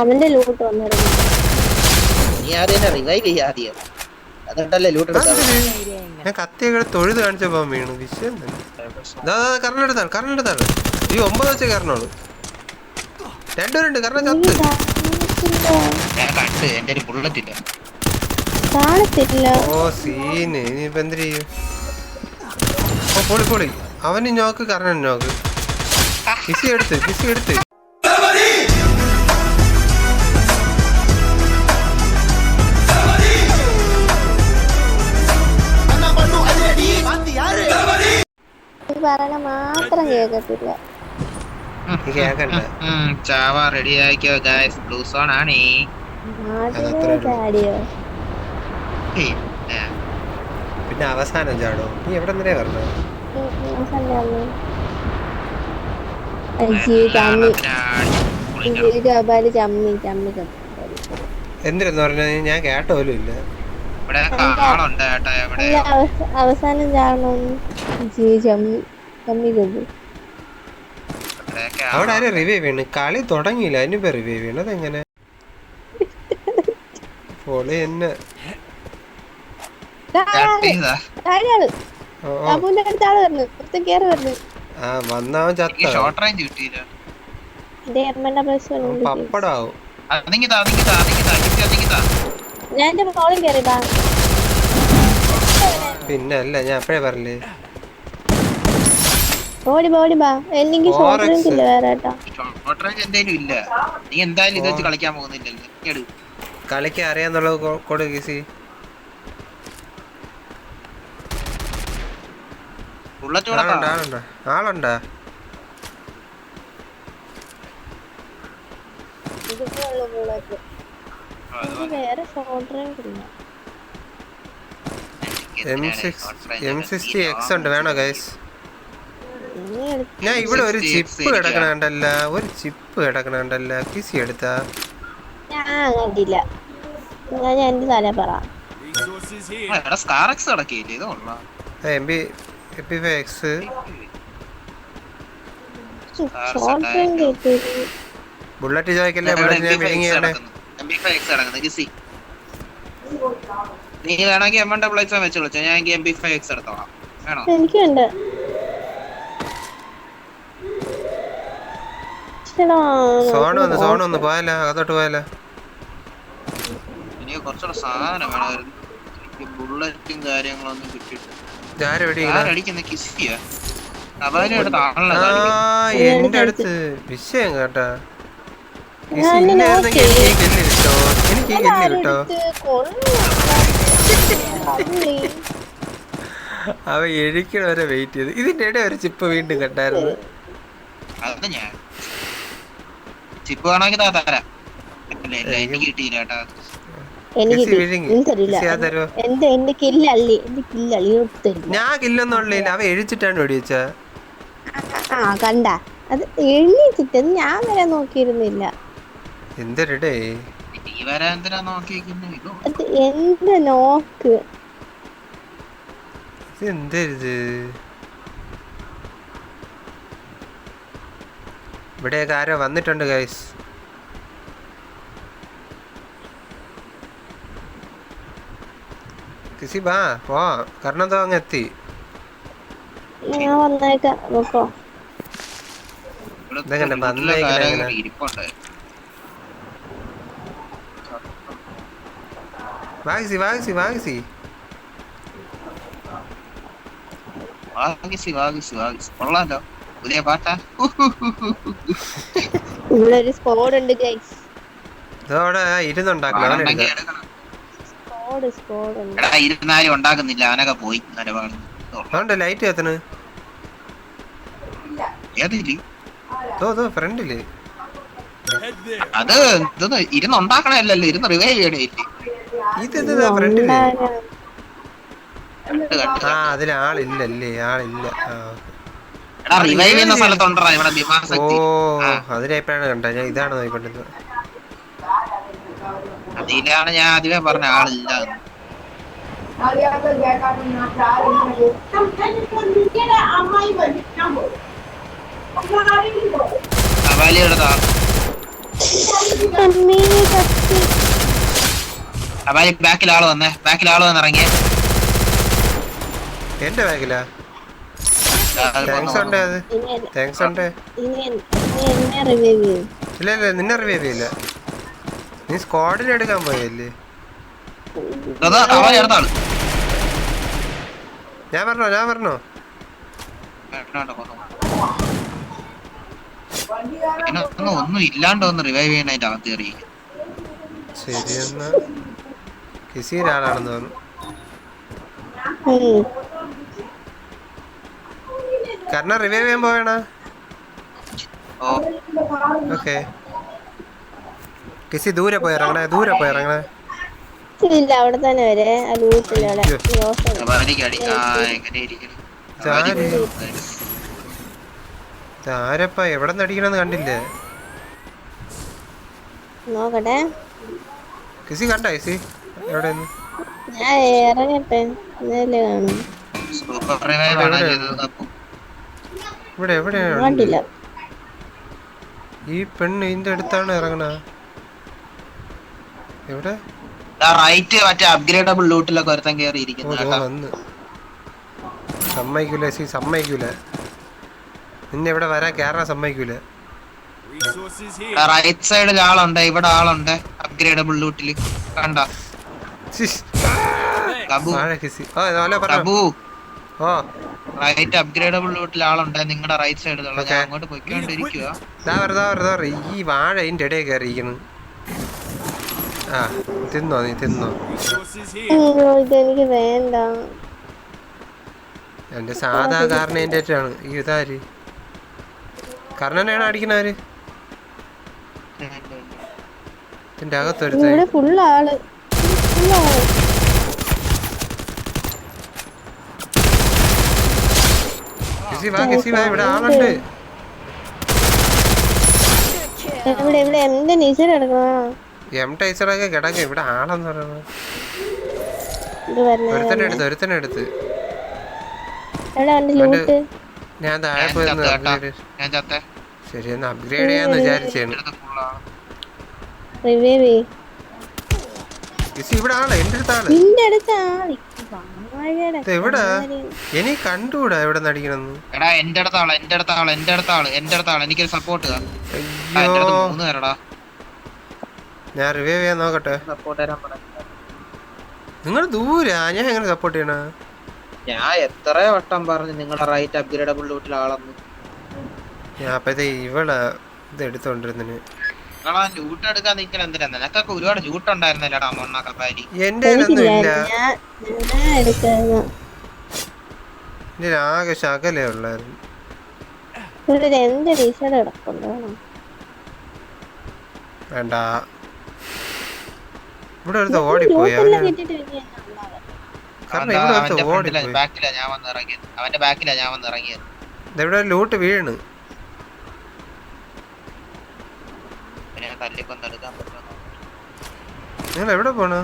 അവന്റെ ലൂട്ട് വന്നിരുന്നു. നീ റിവൈവ് എന്നിട്ടല്ലേ ലൂട്ട് ഞാൻ കത്തിയൊക്കെ തൊഴുത് കാണിച്ചപ്പോ വീണു. വിഷയം തന്നെ കറണ്ട് എടുത്താണ് കറണ്ട് എടുത്താണ് ഈ ഒമ്പത് വെച്ച കറണോളൂ രണ്ടുപേരുണ്ട് കറണ ചത്ത് ഞാൻ കണ്ട് എന്റെ ഒരു ബുള്ളറ്റ് ഇല്ല. ഓ സീന്. ഇനിയിപ്പോ എന്ത് ചെയ്യും? ഓ പൊളി പൊളി. അവന് നോക്ക് കറണ്ട് നോക്ക് കിസി എടുത്ത് കിസി എടുത്ത്. പറയണ മാത്രം കേക്കത്തില്ല. ചാവ റെഡി ആക്കിയോ ഗായ്സ് ബ്ലൂ സോൺ ആണേ. പിന്നെ. അവസാനം ചാടോ. നീ എവിടെ നിന്നേ പറഞ്ഞ എന്തിനെന്ന് ഞാൻ കേട്ട പോലും ഇല്ല. ഇവിടെ കാളുണ്ട് കേട്ടോ ഇവിടെ അവസാനം ചാടണം ജി ജമ്മി ജമ്മി കബു അവിടെ ആരെ റിവൈവ് ചെയ്യണ്? കളി തുടങ്ങിയില്ല അതിനിപ്പോ റിവൈവ് ചെയ്യണത് എങ്ങനെ? പൊളി ചെയ്താ. വരുന്നു ആ വന്നവൻ ചത്ത ഷോർട്ട് റേഞ്ച് കിട്ടിയില്ല. പപ്പടാവും. ഞാൻ എന്റെ പിന്നെ അല്ല ഞാൻ അപ്പഴേ പറഞ്ഞില്ലേ ഓടി ബാ, ഓടി ബാ. എനിക്ക് Four ഷോർട്ട് റേഞ്ച് ഇല്ല വേറെ കേട്ടോ ഷോർട്ട് റേഞ്ച് എന്തേലും ഇല്ല. നീ എന്തായാലും ഇത് വെച്ച് കളിക്കാൻ പോകുന്നില്ലല്ലോ. അറിയാന്നുള്ളത് കൊടു ബുള്ളറ്റ് ആളുണ്ടോ ബുള്ളറ്റ് വേറെ എക്സ് ഉണ്ട് വേണോ ഗൈസ് ഞാൻ ഇവിടെ ഒരു ചിപ്പ് ഇരിക്കാ. കിടക്കണണ്ടല്ല ഒരു ചിപ്പ് കിടക്കണണ്ടല്ല കിസി എടുത്താ? ഞാൻ കണ്ടില്ല ഞാൻ എന്റെ തല പറ. ആ, scar X M B five bullet ചോദിക്കല്ലേ bullet ഞാൻ വിഴുങ്ങിയാണ് നീ വേണമെങ്കിൽ എം ഡബിൾ എക്സ് വെച്ച് വിളിച്ചോ. ഞാൻ എം ബി ഫൈവ് എക്സ് എടുത്തോളാം. വേണോ? എനിക്കുണ്ട്. പോയാലോ? അതോട്ട് പോയാലോ? എനിക്ക് കുറച്ചുകൂടെ സാധനം വേണമായിരുന്നു. എനിക്ക് ബുള്ളറ്റും കാര്യങ്ങളൊന്നും കിട്ടിയിട്ട് ആരും എവിടെ ആരടിക്കുന്ന? കിസിയാ. എന്റെ അടുത്ത്. വിഷയം കേട്ടാ. എനിക്ക് കിട്ടോ. അവ എഴുക്കണ വരെ വെയിറ്റ് ചെയ്ത്. ഇതിന്റെ ഇടയിൽ ഒരു ചിപ്പ് വീണ്ടും കണ്ടായിരുന്നു ചിപ്പ് വേണമെങ്കിൽ ഞാൻ കില്ലൊന്നുള്ളില്ല അവ എഴുച്ചിട്ടാണ് വെടിവെച്ച ആ കണ്ട. അത് എഴുന്നേറ്റിട്ട് ഞാൻ വരെ നോക്കിയിരുന്നില്ല. എന്തൊരിടേ നീ വരാൻ എന്തിനാ നോക്കിയിരിക്കുന്നത് എന്ത് നോക്ക്? എന്തരുത് ഇവിടെയൊക്കെ ആരോ വന്നിട്ടുണ്ട് ഗൈസ് കിസി ബാ പോ. കാരണം തോ അങ്ങ് എത്തി. ഞാൻ വന്നേക്കാം. ഇതെങ്ങനെ വന്നേക്കണ വാങ്ങിസി വാങ്ങിസി വാഗിസി വാഗിസി വാഗിസി വാഗിസി കൊള്ളാലോ പുതിയ പാട്ടാ ഇവിടെ ഒരു സ്കോഡ് ഉണ്ട് ഗൈസ് ഇതോടെ ഇരുന്നുണ്ടാക്കണം സ്കോഡ് സ്കോഡ് ഉണ്ട്. എടാ ഇരുന്നാലും ഉണ്ടാക്കുന്നില്ല അവനൊക്കെ പോയി നരവാണ് അതുകൊണ്ട് ലൈറ്റ് കത്തണ് ഏതിൽ? തോ തോ ഫ്രണ്ടിൽ അത് ഇരുന്നുണ്ടാക്കണല്ലോ ഇരുന്ന് ഉണ്ടാക്കണല്ലോ ഇരുന്ന് റിവൈവ് ചെയ്യണേ. ഇതെന്താ ഫ്രണ്ടിൽ ആ അതിൽ ആളില്ലല്ലേ ആളില്ല. റിവൈവ് ചെയ്യുന്ന സ്ഥലത്തുണ്ടോ ഇവിടെ ഓ ഭീമാസക്തി അതിലെപ്പോഴാണ് കണ്ട ഞാൻ ഇതാണ് നോക്കിക്കൊണ്ടിരുന്നത്. അതിലാണ് ഞാൻ ആദ്യമേ പറഞ്ഞ ആളില്ല എന്ന്. അമ്മായി വന്നു ഞാൻ പോകും അപ്പൊ ആരെങ്കിലും പോകും കവാലിയുടെ താ. അമ്മേ കത്തി. അപ്പൊ ബാക്കിൽ ആൾ വന്നേ. ബാക്കിൽ ആൾ വന്ന് ഇറങ്ങിയേ എന്റെ ബാഗിലാ താങ്ക്സ് ഉണ്ട് അത്? താങ്ക്സ് ഉണ്ട്? ഇല്ല ഇല്ല നിന്നെ റിവൈവ് ചെയ്യില്ല. നീ സ്ക്വാഡിൽ എടുക്കാൻ പോയല്ലേ ഞാൻ പറഞ്ഞോ ഞാൻ പറഞ്ഞോ? ഒന്നും ഇല്ലാണ്ട് ഒന്ന് റിവൈവ് ചെയ്യാനായിട്ട് അകത്ത് കയറി. ശരി എന്നാ. ഹിസിയുടെ ആളാണെന്ന് പറഞ്ഞു കാരണം റിവൈവ് ചെയ്യാൻ പോവേണ? ഓക്കെ. കിസി ദൂരെ പോയി ഇറങ്ങണേ ദൂരെ പോയി ഇറങ്ങണേ. ഇല്ല അവിടെ തന്നെ വരെ. താരപ്പ കണ്ടില്ലേ? നോക്കട്ടെ. കിസി കണ്ട കിസി? എവിടെ ഞാൻ ഇറങ്ങട്ടെ കാണും. ഇവിടെ. എവിടെയാണ് കണ്ടില്ല. ഈ പെണ്ണ് ഇതിന്റെ അടുത്താണ് ഇറങ്ങണ എവിടെ? റൈറ്റ് മറ്റേ അപ്ഗ്രേഡബിൾ ലൂട്ടിലൊക്കെ ഒരുത്തൻ ഇരിക്കുന്നു സമ്മതിക്കൂല സി സമ്മതിക്കൂല. നിന്നെ ഇവിടെ വരാൻ കേറാൻ സമ്മതിക്കൂല. റൈറ്റ് സൈഡിൽ ആളുണ്ട് ഇവിടെ ആളുണ്ട് അപ്ഗ്രേഡബിൾ ലൂട്ടിൽ കണ്ട? റൈറ്റ് അപ്ഗ്രേഡബിൾ വീട്ടിൽ ആളുണ്ട്. നിങ്ങളുടെ റൈറ്റ് സൈഡിൽ അങ്ങോട്ട് പൊയ്ക്കൊണ്ടിരിക്കുക ഈ വാഴ അതിന്റെ ഇടയിൽ കയറിയിരിക്കുന്നു. ആ തിന്നോ നീ തിന്നോ. എനിക്ക് വേണ്ട. എന്റെ സാധാ കാരണേന്റെ ആണ് ഈ ഇതാര്? കർണനാണ് അടിക്കുന്നവര് ഇതിന്റെ അകത്തൊരുത്ത ഫുള്ള് ആൾ. കിസി വാ കിസി വാ ഇവിടെ ആളുണ്ട് ഇവിടെ ഇവിടെ എന്റെ നീച്ചർ എടുക്കണോ എം ടൈസറൊക്കെ കിടക്ക ഇവിടെ ആളെന്ന് പറയുന്നത് ഒരുത്തനെ എടുത്ത് ഒരുത്തനെ എടുത്ത് ഞാൻ താഴെ ഞാൻ പോയി ചത്ത കേട്ടാ. അപ്ഗ്രേഡ് ഞാൻ ചത്തേ ശരി എന്നാ അപ്ഗ്രേഡ് ചെയ്യാന്ന് വിചാരിച്ചേണ് റിവൈവ് ഇവിടെ ആൾ എന്റെ അടുത്ത് ആൾ നിന്റെ അടുത്ത് ആൾ വാഴയുടെ ഇത് എവിടാ? കാര്യം. ഇനി കണ്ടുകൂടാ എവിടെ നടിക്കണെന്ന്. എടാ എന്റെ അടുത്ത ആൾ എന്റെ അടുത്ത ആൾ എന്റെ അടുത്ത ആൾ എന്റെ അടുത്ത ആൾ എനിക്കൊരു സപ്പോർട്ട് അയ്യോ. അടുത്ത് മൂന്ന് പേരടാ. ഞാൻ റിവൈവ് ചെയ്യാൻ നോക്കട്ടെ. സപ്പോർട്ട് തരാൻ നിങ്ങൾ ദൂരാ? ഞാൻ എങ്ങനെ സപ്പോർട്ട് ചെയ്യണ? ഞാൻ എത്ര വട്ടം പറഞ്ഞു നിങ്ങളുടെ റൈറ്റ് അപ്ഗ്രേഡബിൾ ലൂട്ടിൽ ആളെന്ന്. ഞാൻ അപ്പഴത്തെ ഇവളെ ഇത് എടുത്തോണ്ടിരുന്നതിന്. ആകെ ശകലേ ഉള്ളായിരുന്നു. ഇവിടെ രണ്ട് ടീഷർട്ട് കിടപ്പുണ്ടോ വേണ്ട. ഇവിടെ ഒരു ഇവിടെ ലൂട്ട് വീണ്. പിന്നെ പറ്റുമോ നിങ്ങൾ എവിടെ പോണു?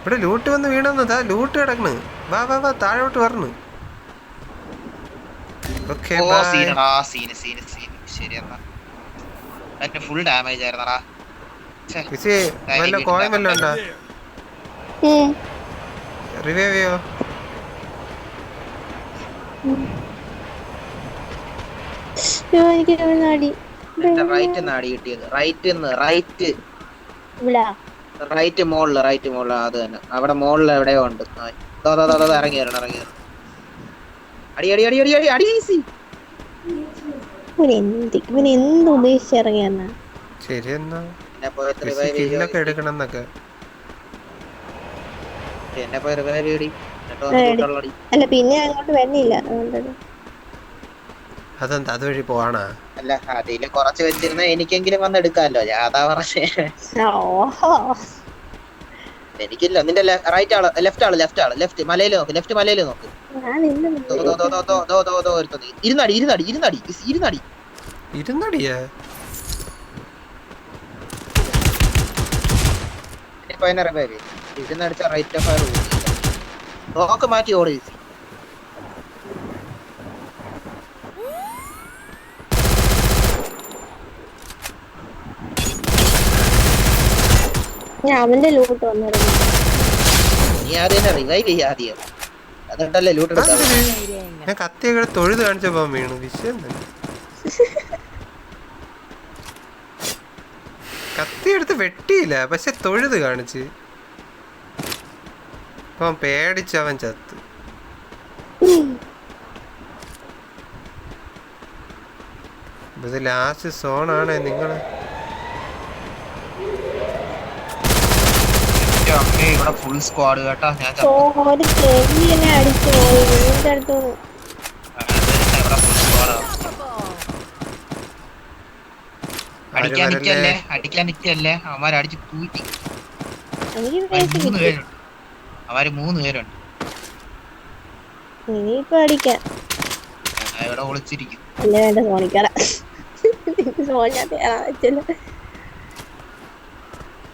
ഇവിടെ ലൂട്ട് വന്ന് വീണെന്ന്. താ ലൂട്ട് കിടക്കണ്. വാ വാ വാ താഴോട്ട് വരണു. ഓക്കെ ഓ ശരി എന്നാ എന്റെ ഫുൾ ഡാമേജ് ആയിരുന്നടാ. വല്ല കോയം ഉണ്ടോ? റിവൈവ് ചെയ്യോ? എനിക്ക് റൈറ്റ് നാടി കിട്ടിയത്. റൈറ്റ് റൈറ്റ് ഇവിടെ. റൈറ്റ് മോളിൽ റൈറ്റ് മോളിൽ അത് തന്നെ. അവിടെ മോളിൽ എവിടെയോ ഉണ്ട്. ഇറങ്ങി വരണം ഇറങ്ങി വരണം. അടി അടി അടി അടി അടി അടി ഈസി ഇവൻ എന്ത് ശരി എന്നാ. എടുക്കണം എന്നൊക്കെ എന്നെ പോയി റിവൈവ് ചെയ്യടി എടി. കൂട്ടുള്ളടി അല്ല പിന്നെ അങ്ങോട്ട് വരുന്നില്ല അതുകൊണ്ടത്. അതെന്താ അതുവഴി പോവാണാ? അല്ല അതിൽ കുറച്ച് വെച്ചിരുന്ന എനിക്കെങ്കിലും വന്ന് എടുക്കാമല്ലോ. ഞാൻ അതാ പറഞ്ഞേ. ഓഹോ. എനിക്കില്ല. നിന്റെ റൈറ്റ് ആൾ ലെഫ്റ്റ് ആൾ ലെഫ്റ്റ് ആൾ. ലെഫ്റ്റ് മലയിൽ നോക്ക് ലെഫ്റ്റ് മലയിൽ നോക്ക്. ഞാൻ ഇരുന്നടി ഇരുന്നടി ഇരുന്നടി. ഇരുന്നടി. ഇരുന്നടിയേ? ഇരുന്നടിച്ച റൈറ്റ് ഓഫ് ഫയർ നോക്ക് മാറ്റി ഓടി ഞാൻ അവന്റെ ലൂട്ട് വന്നിരുന്നു. നീ ആദ്യം റിവൈവ് ചെയ്യാ ആദ്യം. അതുകൊണ്ടല്ലേ ലൂട്ട് എടുക്കാൻ ഞാൻ കത്തിയൊക്കെ തൊഴുത് കാണിച്ചപ്പോ വീണു. വിഷയം തന്നെ കത്തി എടുത്ത് വെട്ടിയില്ല. പക്ഷെ തൊഴുത് കാണിച്ച്. അപ്പൊ അവൻ പേടിച്ച് അവൻ ചത്ത്. ഇത് ലാസ്റ്റ് സോണാണ് നിങ്ങൾ. അമ്മേ ഇവിടെ ഫുൾ സ്ക്വാഡ് കേട്ടോ. ഞാൻ ഒരു ചെവി എന്നെ അടിച്ചു പോയി. നിന്റെ അടുത്തോന്ന് ഇവിടെ ഫുൾ സ്ക്വാഡാ അടിക്കാൻ വരല്ലേ? അടിക്കാൻ നിൽക്കല്ലേ അവന്മാര് അടിച്ച് തൂറ്റി മൂന്ന് പേരുണ്ട് അവന്മാര് മൂന്ന് പേരുണ്ട് ഇനിയിപ്പൊ അടിക്കാം. ഇവിടെ ഒളിച്ചിരിക്കും. അല്ല വേണ്ട കയറാൻ പറ്റില്ല.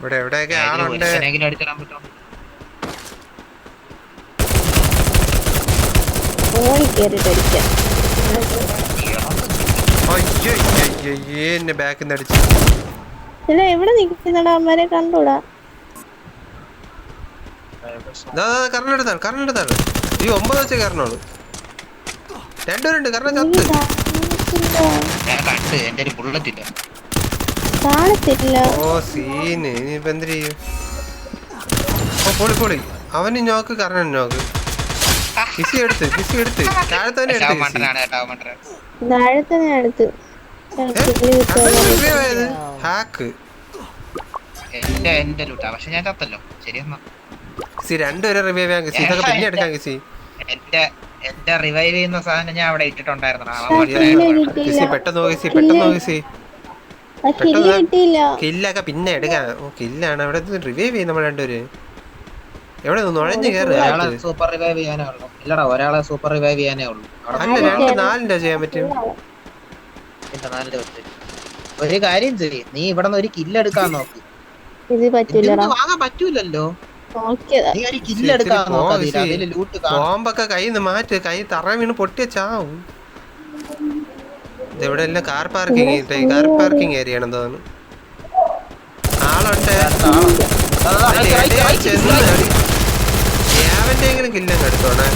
ഇവിടെ എവിടെയൊക്കെ ആളുണ്ട്? സോണി കയറിട്ട് അടിക്കാം എന്നെ ബാക്കിൽ നിന്ന് അടിച്ചു. ഇല്ല എവിടെ നിൽക്കുന്നടാ അമ്മരെ കണ്ടൂടാ. കറണ്ടെടുത്താണ് കറണ്ടെടുത്താണ് ഈ ഒമ്പത് വെച്ച കാരണമാണ് രണ്ടുപേരുണ്ട് കാരണം എനിക്ക് ചത്ത്. കാണുന്നില്ല. ഞാൻ കണ്ട് എന്റെ ഒരു ബുള്ളറ്റ് ഇല്ല. കാണത്തില്ല. ഓ സീന്. ഇനിയിപ്പോ എന്ത് ചെയ്യും? ഓ പൊളി പൊളി. അവന് നോക്ക് കാരണം നോക്ക്. കിസി എടുത്ത് കിസി എടുത്ത്. താഴത്തവനെ അവൻ എടുത്ത്. ഹാക്ക്. എന്റെ എന്റെ ലൂട്ടാ പക്ഷെ ഞാൻ ചത്തല്ലോ. ശരിയെന്നാ. കിസി രണ്ടുപേരെ റിവൈവ് ചെയ്യാൻ കിസി. ഇതൊക്കെ പിന്നെ എടുക്കാം കിസി. എന്റെ എന്റെ റിവൈവ് ചെയ്യുന്ന സാധനം ഞാൻ അവിടെ ഇട്ടിട്ടുണ്ടായിരുന്നു കിസി പെട്ടെന്ന് കിസി പെട്ടെന്ന് കിസി. കില്ലൊക്കെ പിന്നെ എടുക്കാം. ഓ കില്ലാണ്. അവിടെ റിവൈവ് ചെയ്യും നമ്മൾ രണ്ടുപേര്. എവിടെ നുഴഞ്ഞു കേറുകയാണ് സൂപ്പർ റിവൈവ് ചെയ്യാനേ ഉള്ളൂ. ഇല്ലടാ ഒരാളെ സൂപ്പർ റിവൈവ് ചെയ്യാനേ ഉള്ളൂ. അല്ല രണ്ട് നാലിന്റെ ചെയ്യാൻ പറ്റും. ഒരു കാര്യം ചെയ്യ്. നീ ഇവിടെ നിന്ന് ഒരു കില്ല് എടുക്കാൻ നോക്ക്. ഇത് വാങ്ങാൻ പറ്റൂലല്ലോ. നീ ഒരു കില്ല് എടുക്കാൻ നോക്കാം ലൂട്ട് കയ്യിൽ നിന്ന് മാറ്റ് കൈ തറ വീണ് പൊട്ടിയ ചാവും. ഇതെവിടെ എല്ലാം car parking car parking area ആണെന്ന് തോന്നുന്നു. ആളുണ്ട്. ഏവന്റെങ്കിലും കില്ലങ്ങ് എടുത്തോണേ.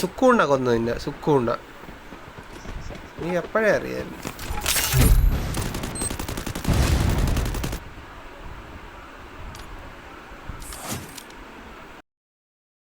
സുക്കൂണ്ട കൊന്നു നിന്നെ സുക്കൂണ്ട നീ എപ്പോഴേ അറിയാം?